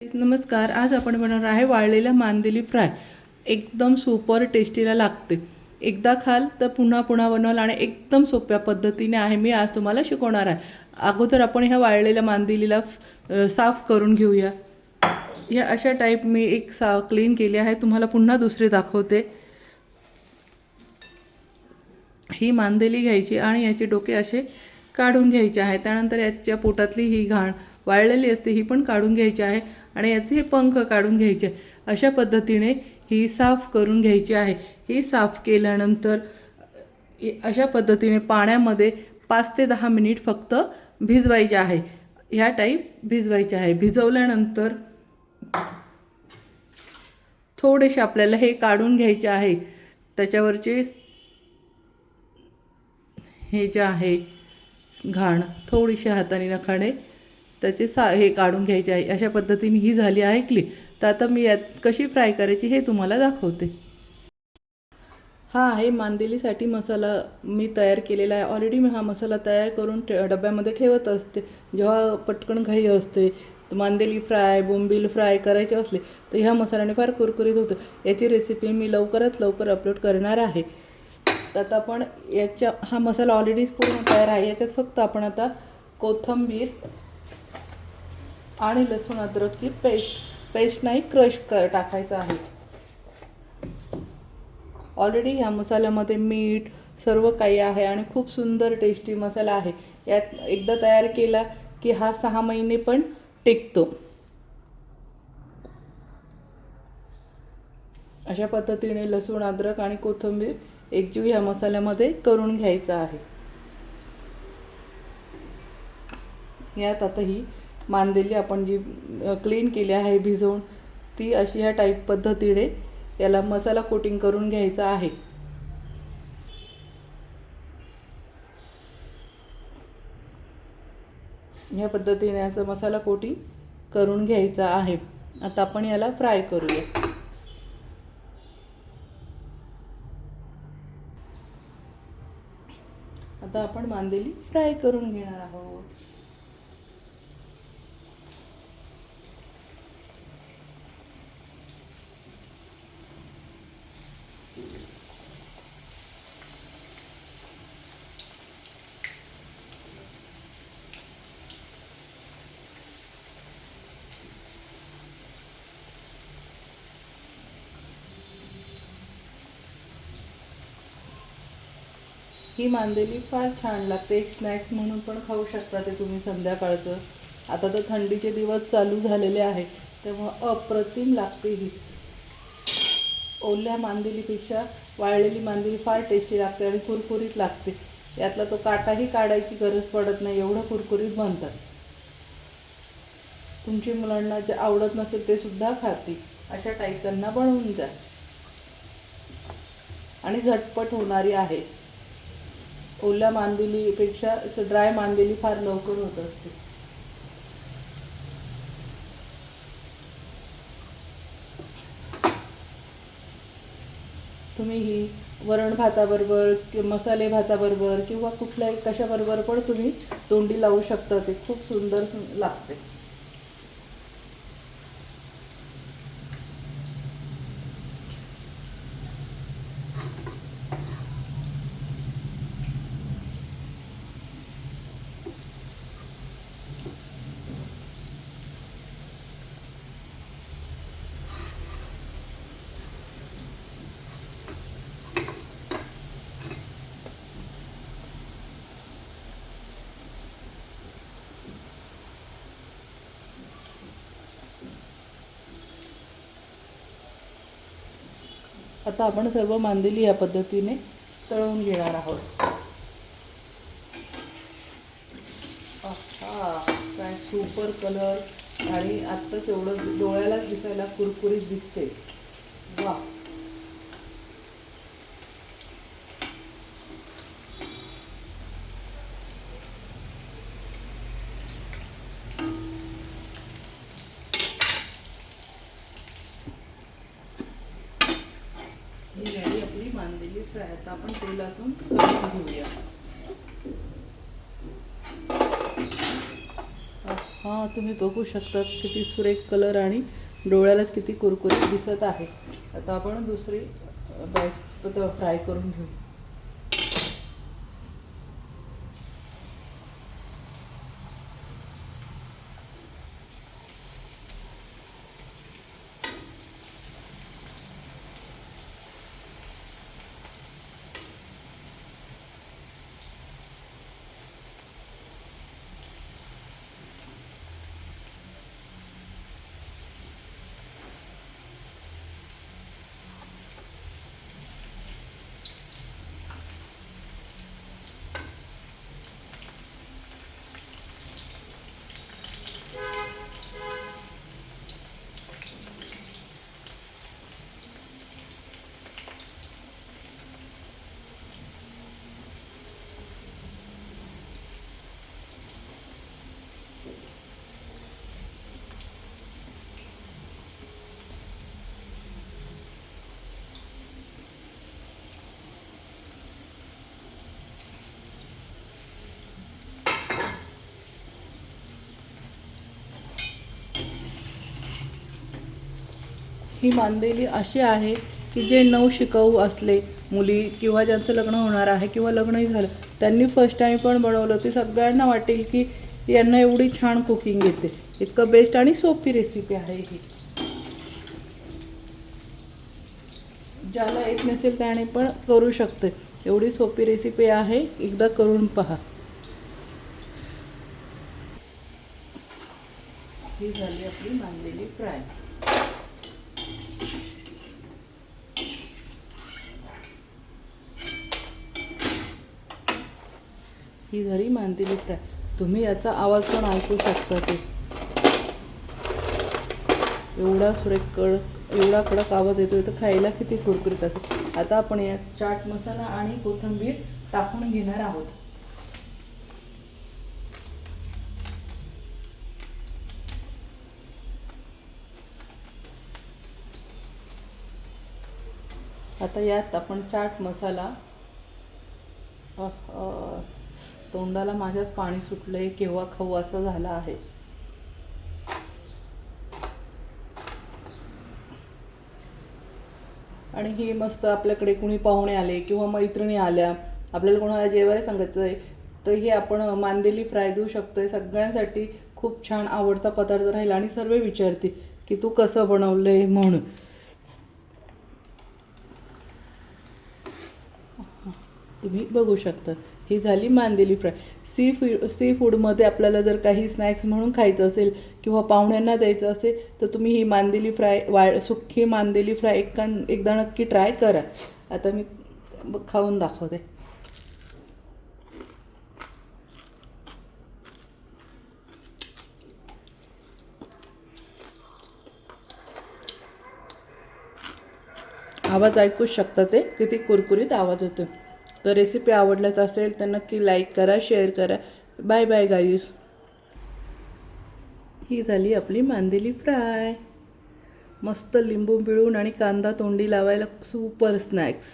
नमस्कार आज आपण बनवणार आहे वाळलेला मांदेली फ्राय. एकदम सुपर टेस्टीला लागते. एकदा खाल तर पुन्हा पुन्हा बनवाल आणि एकदम सोप्या पद्धतीने आहे मी आज तुम्हाला शिकवणार आहे. अगोदर आपण ह्या वाळलेल्या मांदेलीला साफ करून घेऊया. या अशा टाईप मी एक सा क्लीन केली आहे. तुम्हाला पुन्हा दुसरी दाखवते. ही मांदेली घ्यायची आणि याचे डोके असे काढून घ्यायचे आहे. त्यानंतर याच्या पोटातली ही घाण वाळलेली असते ही पण काढून घ्यायची आहे. आणि याचे पंख काढून घ्यायचे. अशा पद्धतीने ही साफ करून घ्यायची आहे. ही साफ केल्यानंतर अशा पद्धतीने पाण्यामध्ये पाच ते दहा मिनिट फक्त भिजवायचे आहे. ह्या टाईप भिजवायचे आहे. भिजवल्यानंतर थोडेसे आपल्याला हे काढून घ्यायचे आहे. त्याच्यावरचे हे जे आहे घाण थोडीशी हाताने नखाणे त्याचे सा हे काढून घ्यायचे आहे. अशा पद्धतीने ही झाली आहे तर आता मी यात कशी फ्राय करायची हे तुम्हाला दाखवते. हा आहे मांदेलीसाठी मसाला मी तयार केलेला आहे. ऑलरेडी मी हा मसाला तयार करून ठे डब्यामध्ये ठेवत असते. जेव्हा पटकन घाई असते मांदेली फ्राय बोंबील फ्राय करायचे असले तर ह्या मसाल्याने फार कुरकुरीत होतं. याची रेसिपी मी लवकरात लवकर अपलोड करणार आहे. तर आता आपण याच्या हा मसाला ऑलरेडी पूर्ण तयार आहे. याच्यात फक्त आपण आता कोथिंबीर आणि लसूण अद्रकची पेस्ट. पेस्ट नाही क्रश क टाकायचं आहे. ऑलरेडी ह्या मसाल्यामध्ये मीठ सर्व काही आहे आणि खूप सुंदर टेस्टी मसाला आहे. यात एकदा तयार केला की हा सहा महिने पण टिकतो. अशा पद्धतीने लसूण अद्रक आणि कोथिंबीर एकजीव ह्या मसाल्यामध्ये करून घ्यायचा आहे. यात आता ही मांदेली आपण जी क्लीन केली आहे भिजवून ती अशी ह्या टाईप पद्धतीने याला मसाला कोटिंग करून घ्यायचा आहे. ह्या पद्धतीने असं मसाला कोटिंग करून घ्यायचा आहे. आता आपण याला फ्राय करूया. आता आपण मांदेली फ्राय करून घेणार आहोत. ही मांदेली फार छान लागते. एक स्नॅक्स म्हणून पण खाऊ शकता ते तुम्ही संध्याकाळचं. आता तर थंडीचे दिवस चालू झालेले आहेत. तेव्हा अप्रतिम लागते ही. ओल्या मांदेलीपेक्षा वाळलेली मांदेली फार टेस्टी लागते आणि कुरकुरीत लागते. यातला तो काटाही काढायची गरज पडत नाही एवढं कुरकुरीत बनतात. तुमची मुलांना जे आवडत नसेल ते सुद्धा खातील. अशा टाईप त्यांना बनवून द्या. आणि झटपट होणारी आहे. ओल्या मांदेलीपेक्षा असं ड्राय मांदेली फार लवकर होत असते. तुम्ही ही वरण भाताबरोबर कि मसाले भाताबरोबर किंवा कुठल्याही कशाबरोबर पण तुम्ही तोंडी लावू शकता ते खूप सुंदर लागते. आता आपण सर्व मांदेली या पद्धतीने तळून घेणार आहोत. हा काय सुपर कलर आणि आत्ताच एवढं डोळ्यालाच दिसायला कुरकुरीत दिसते. वा ही झाली आपली मांदेली आहे. आता आपण तेलातून काढून घेऊया. हा हां तुम्ही बघू शकता किती सुरेख कलर आणि डोळ्यालाच किती कुरकुरीत दिसत आहे. आता आपण दुसरी बॅच फ्राय करून घेऊ. ही मानलेली अशी आहे की जे नऊ शिकाऊ असले मुली किंवा ज्यांचं लग्न होणार आहे किंवा लग्नही झालं त्यांनी फर्स्ट टाईम पण बनवलं ते सगळ्यांना वाटेल की यांना एवढी छान कुकिंग येते. इतकं बेस्ट आणि सोपी रेसिपी आहे ही. ज्याला येत नसेल त्याने पण करू शकते. एवढी सोपी रेसिपी आहे एकदा करून पहा. ही झाली आपली मानलेली फ्राय. ही झाली मांदेली फ्राय तुम्ही याचा आवाज पण ऐकू शकता ते. एवढा सुरेख कडक एवढा कडक आवाज येतोय तर खायला किती कुरकुरीत असेल. आता आपण यात चाट मसाला आणि कोथिंबीर टाकून घेणार आहोत. आता यात आपण चाट मसाला तोंडाला माझ्याच पाणी सुटलंय केव्हा खाऊ असं झालं आहे. आणि हे मस्त आपल्याकडे कुणी पाहुणे आले किंवा मैत्रिणी आल्या आपल्याला कोणाला जेवायला सांगायचं आहे तर हे आपण मांदेली फ्राय देऊ शकतोय. सगळ्यांसाठी खूप छान आवडता पदार्थ राहील आणि सर्व विचारते की तू कसं बनवलंय म्हणून. तुम्ही बघू शकता. ही झाली मांदेली फ्राय. सी फूड सी फूडमध्ये आपल्याला जर काही स्नॅक्स म्हणून खायचं असेल किंवा पाहुण्यांना द्यायचं असेल तर तुम्ही ही मांदेली फ्राय वा सुखी मांदेली फ्राय एक एकदा नक्की ट्राय करा. आता मी खाऊन दाखवते. आवाज ऐकूच शकता ते? किती कुरकुरीत आवाज होतो तर रेसिपी आवडल्यात असेल तर नक्की लाईक करा शेअर करा. बाय बाय गाईज ही झाली आपली मांदेली फ्राय. मस्त लिंबू पिळून आणि कांदा तोंडी लावायला सुपर स्नॅक्स